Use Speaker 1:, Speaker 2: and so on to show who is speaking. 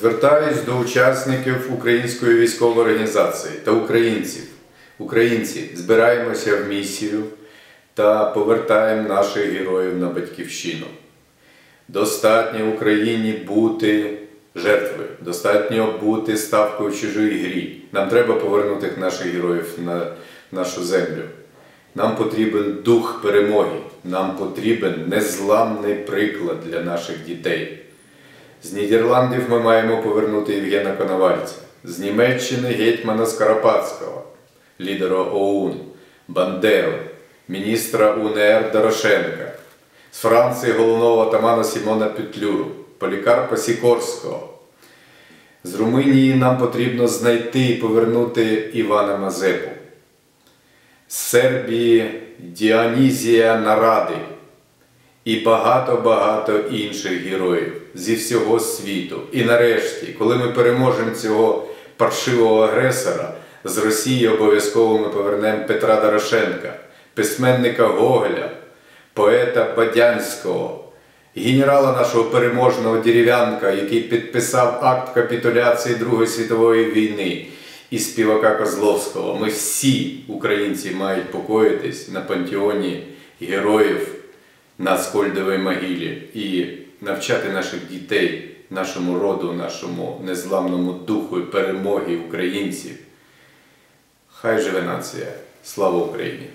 Speaker 1: Звертаюсь до учасників Української військової організації та українців. Українці, збираємося в місію та повертаємо наших героїв на батьківщину. Достатньо Україні бути жертвою, достатньо бути ставкою в чужій грі. Нам треба повернути наших героїв на нашу землю. Нам потрібен дух перемоги, нам потрібен незламний приклад для наших дітей. З Нідерландів ми маємо повернути Євгена Коновальця, з Німеччини гетьмана Скоропадського, лідера ОУН, Бандеру, міністра УНР Дорошенка, з Франції головного атамана Сімона Петлюру, Полікарпа Сікорського. З Румунії нам потрібно знайти і повернути Івана Мазепу. З Сербії Діонізія Наради і багато-багато інших героїв зі всього світу. І нарешті, коли ми переможемо цього паршивого агресора, з Росії обов'язково ми повернемо Петра Дорошенка, письменника Гоголя, поета Бадянського, генерала нашого переможного дерев'янка, який підписав акт капітуляції Другої світової війни. І співака Козловського. Ми всі українці мають покоїтись на пантеоні героїв на Скольдовій могилі і навчати наших дітей, нашому роду, нашому незламному духу і перемоги українців. Хай живе нація! Слава Україні!